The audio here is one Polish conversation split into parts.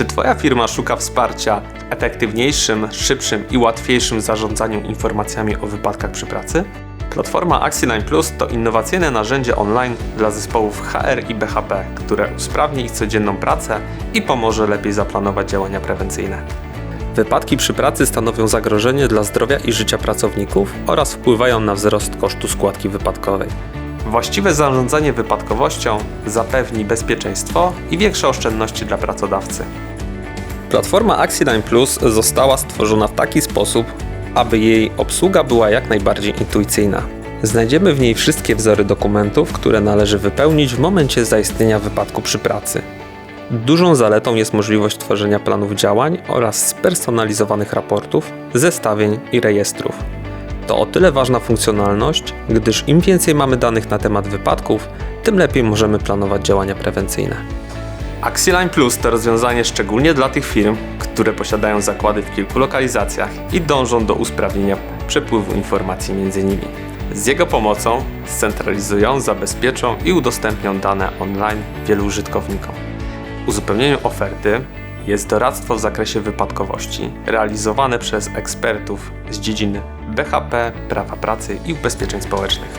Czy Twoja firma szuka wsparcia w efektywniejszym, szybszym i łatwiejszym zarządzaniu informacjami o wypadkach przy pracy? Platforma Axi9 Plus to innowacyjne narzędzie online dla zespołów HR i BHP, które usprawni ich codzienną pracę i pomoże lepiej zaplanować działania prewencyjne. Wypadki przy pracy stanowią zagrożenie dla zdrowia i życia pracowników oraz wpływają na wzrost kosztu składki wypadkowej. Właściwe zarządzanie wypadkowością zapewni bezpieczeństwo i większe oszczędności dla pracodawcy. Platforma Axi9 Plus została stworzona w taki sposób, aby jej obsługa była jak najbardziej intuicyjna. Znajdziemy w niej wszystkie wzory dokumentów, które należy wypełnić w momencie zaistnienia wypadku przy pracy. Dużą zaletą jest możliwość tworzenia planów działań oraz spersonalizowanych raportów, zestawień i rejestrów. To o tyle ważna funkcjonalność, gdyż im więcej mamy danych na temat wypadków, tym lepiej możemy planować działania prewencyjne. Axiline Plus to rozwiązanie szczególnie dla tych firm, które posiadają zakłady w kilku lokalizacjach i dążą do usprawnienia przepływu informacji między nimi. Z jego pomocą scentralizują, zabezpieczą i udostępnią dane online wielu użytkownikom. Uzupełnieniem oferty jest doradztwo w zakresie wypadkowości, realizowane przez ekspertów z dziedzin BHP, prawa pracy i ubezpieczeń społecznych.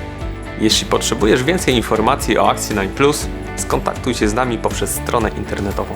Jeśli potrzebujesz więcej informacji o 9 Plus, skontaktuj się z nami poprzez stronę internetową